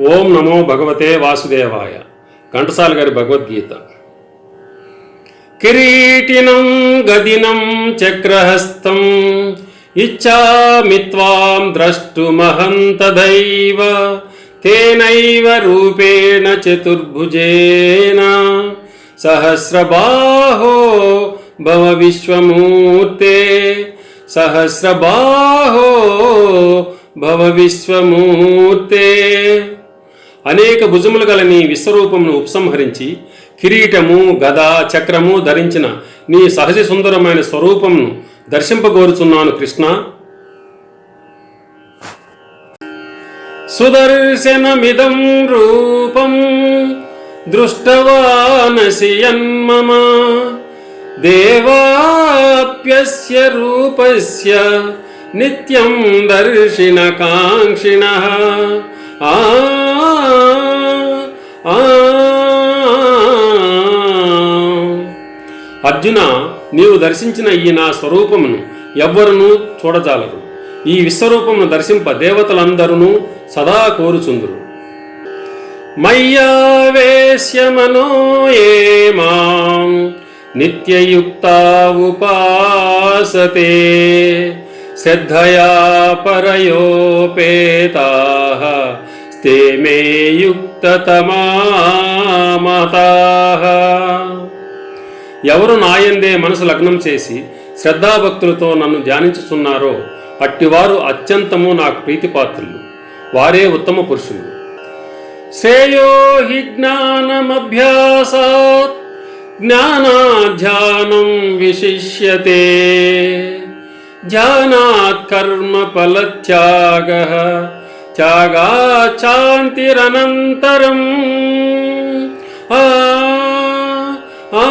ఓం నమో భగవతే వాసుదేవాయ. ఘంటసాల గారి భగవద్గీత. కిరీటినం గదినం చక్రహస్తం ఇచ్చామి త్వాం ద్రష్టుమహంతదైవ తేనైవ రూపేణ చతుర్భుజేన సహస్రబాహో భవ విశ్వమూర్తే సహస్రబాహో భవ విశ్వమూర్తే. అనేక భుజములు గల నీ విశ్వరూపమును ఉపసంహరించి కిరీటము గద చక్రము ధరించిన నీ సహజ సుందరమైన స్వరూపమును దర్శింపగోరుచున్నాను కృష్ణ సుదర్శనమిదం రూపం దృష్టవానసి యన్మమ దేవాప్యస్య రూపస్య నిత్యం దర్శిన కాంక్షిణ ఆ ఆ. అర్జున నీవు దర్శించిన ఈ నా స్వరూపమును ఎవ్వరునూ చూడజాలరు. ఈ విశ్వరూపమును దర్శింప దేవతలందరూ సదా కోరుచుందురు. మయ్యావేశ్యమనో ఏ మాం నిత్యయుక్తా ఉపాసతే శ్రద్ధయా పరయోపేతా స్తే మే యుక్తతమామతాః ఎవరు నాయందే మనసు లగ్నం చేసి శ్రద్ధాభక్తులతో నన్ను ధ్యానించుచున్నారో అట్టివారు అత్యంతము నాకు ప్రీతిపాత్రులు. వారే ఉత్తమ పురుషులు. శ్రేయో హి జ్ఞానమభ్యాసాత్ జ్ఞానాధ్యానం విశిష్యతే. ధ్యానాత్ కర్మ ఫలత్యాగ. త్యాగాచాంతిరనంతరం ఆ ఆ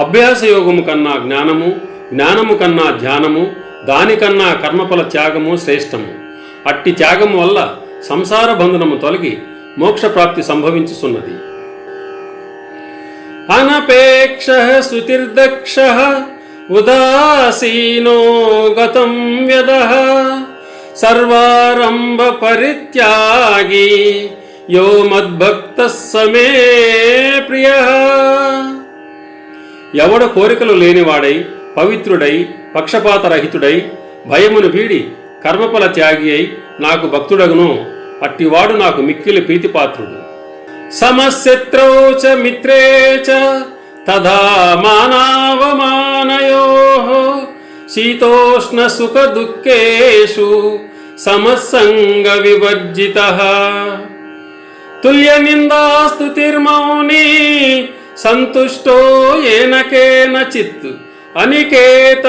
అభ్యాస యోగము కన్నా జ్ఞానము జ్ఞానము కన్నా ధ్యానము దానికన్నా కర్మఫల త్యాగము శ్రేష్టము. అట్టి త్యాగము వల్ల సంసార బంధనము తొలగి మోక్ష ప్రాప్తి సంభవించుచున్నది. అనపేక్ష శృతిర్దక్ష ఉదాసీనో గతం వ్యద సర్వారంభ పరిత్యాగి యో మద్భక్త సమే ప్రియ ఎవడ కోరికలు లేనివాడై పవిత్రుడై పక్షపాతరహితుడై భయమును వీడి కర్మఫల త్యాగి అయి నాకు భక్తుడగును అట్టివాడు నాకు మిక్కిలి ప్రీతిపాత్రుడు. సమశత్రౌ చ మిత్రే చ తదా మానావమానయో శీతోష్ణ సుఖ దుఃఖేషు సమసంగ వివర్జిత తుల్య నిందాస్తుతిర్మౌని సంతుష్టో ఏన కేనచిత్ అనికేత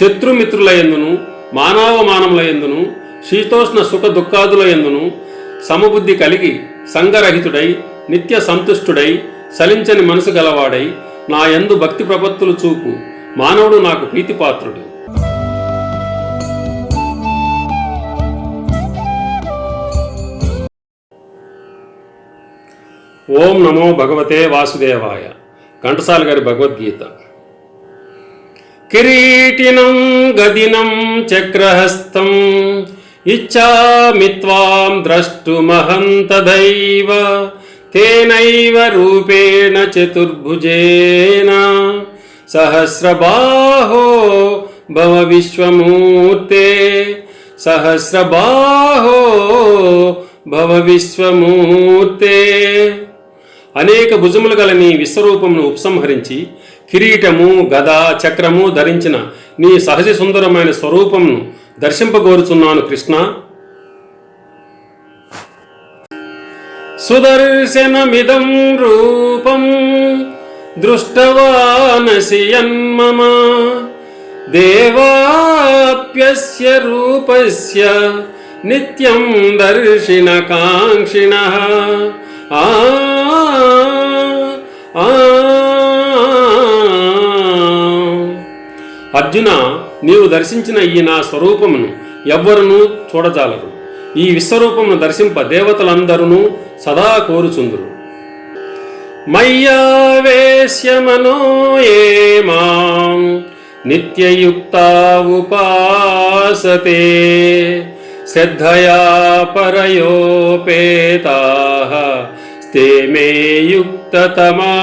శత్రుమిత్రుల ఎందును మానవమానముల ఎందును శీతోష్ణ సుఖ దుఃఖాదుల ఎందును సమబుద్ధి కలిగి సంగరహితుడై నిత్య సంతుష్టుడై సలించని మనసు గలవాడై నా యందు భక్తి ప్రపత్తులు చూపు. మానవుడు నాకు ప్రీతిపాత్రుడు. ఓం నమో భగవతే వాసుదేవాయ. ఘంటసాల గారి భగవద్గీత. కిరీటినం గదినం చక్రహస్తం ఇచ్చామి త్వాం ద్రష్టుమహంతదైవ తేనైవ రూపేణ చతుర్భుజేన సహస్రబాహో భవ విశ్వమూర్తే సహస్రబాహో భవ విశ్వమూర్తే అనేక భుజములు గల నీ విశ్వరూపమును ఉపసంహరించి కిరీటము గద చక్రము ధరించిన నీ సహజ సుందరమైన స్వరూపమును దర్శింపగోరుచున్నాను కృష్ణ. సుదర్శనమిదం రూపం దృష్టవానసి యన్మమ దేవాప్యస్య రూపస్య నిత్యం దర్శిన కాంక్షిణ ఆ అర్జున నీవు దర్శించిన ఈ నా స్వరూపమును ఎవ్వరునూ చూడజాలరు. ఈ విశ్వరూపమును దర్శింప దేవతలందరూ సదా కోరుచుందురు. మయ్యావేశ్య మాం ఉపాసతే శ్రద్ధయా పరయోపేతా స్తే మే యుక్తతమామతా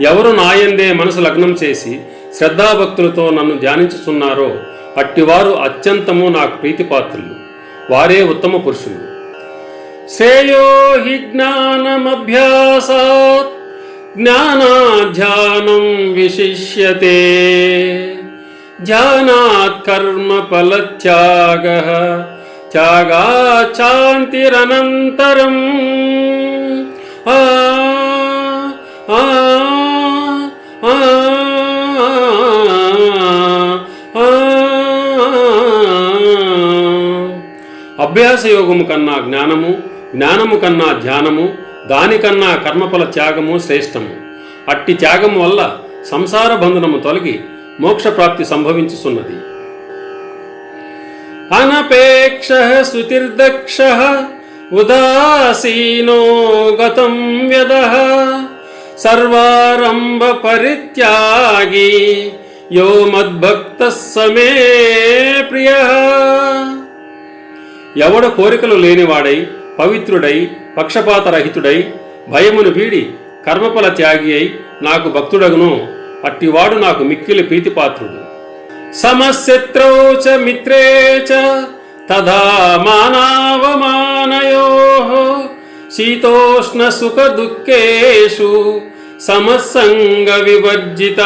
ఎవరు నాయందే మనసు లగ్నం చేసి శ్రద్ధాభక్తులతో నన్ను ధ్యానించుచున్నారో అట్టివారు అత్యంతము నాకు ప్రీతిపాత్రులు. వారే ఉత్తమ పురుషులు. శ్రేయో హి జ్ఞానమభ్యాసాత్ జ్ఞానాధ్యానం విశిష్యతే. ధ్యానాత్ కర్మ ఫలత్యాగ త్యాగాచాంతిరనంతరం ఆ ఆ ఆ అభ్యాస యోగము కన్నా జ్ఞానము జ్ఞానము కన్నా ధ్యానము దానికన్నా కర్మఫల త్యాగము శ్రేష్టము. అట్టి త్యాగము వల్ల సంసార బంధనము తొలగి మోక్షప్రాప్తి సంభవించుచున్నది. అనపేక్ష శృతిర్దక్ష ఉదాసీనో గతం వ్యద సర్వారంభ పరిత్యాగి యో మద్భక్త సమే ప్రియ ఎవడ కోరికలు లేనివాడై పవిత్రుడై పక్షపాతరహితుడై భయమును వీడి కర్మఫల త్యాగి అయి నాకు భక్తుడగును. అట్టివాడు నాకు మిక్కిలి ప్రీతిపాత్రుడు. సమశత్రౌ చ మిత్రే చ తథా శీతోష్ణ సుఖ దుఃఖేషు సమసంగ వివర్జిత.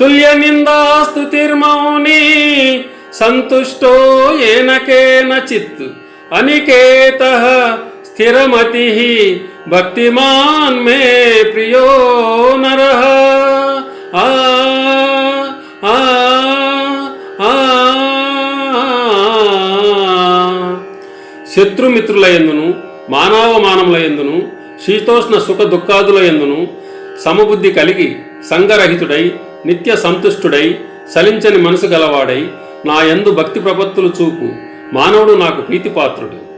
తుల్య నిందాస్తుతిర్మౌని సంతుష్టో ఏనకేనచిత్ అనికేత స్థిరమతి భక్తిమాన్ మే ప్రియో నర ఆ ఆ ఆ శత్రుమిత్రుల ఎందును మానవమానముల ఎందును శీతోష్ణ సుఖ దుఃఖాదుల ఎందును సమబుద్ధి కలిగి సంగరహితుడై నిత్య సంతుష్టుడై సలించని మనసు గలవాడై నా యందు భక్తి ప్రపత్తులు చూపు. మానవుడు నాకు ప్రీతిపాత్రుడు.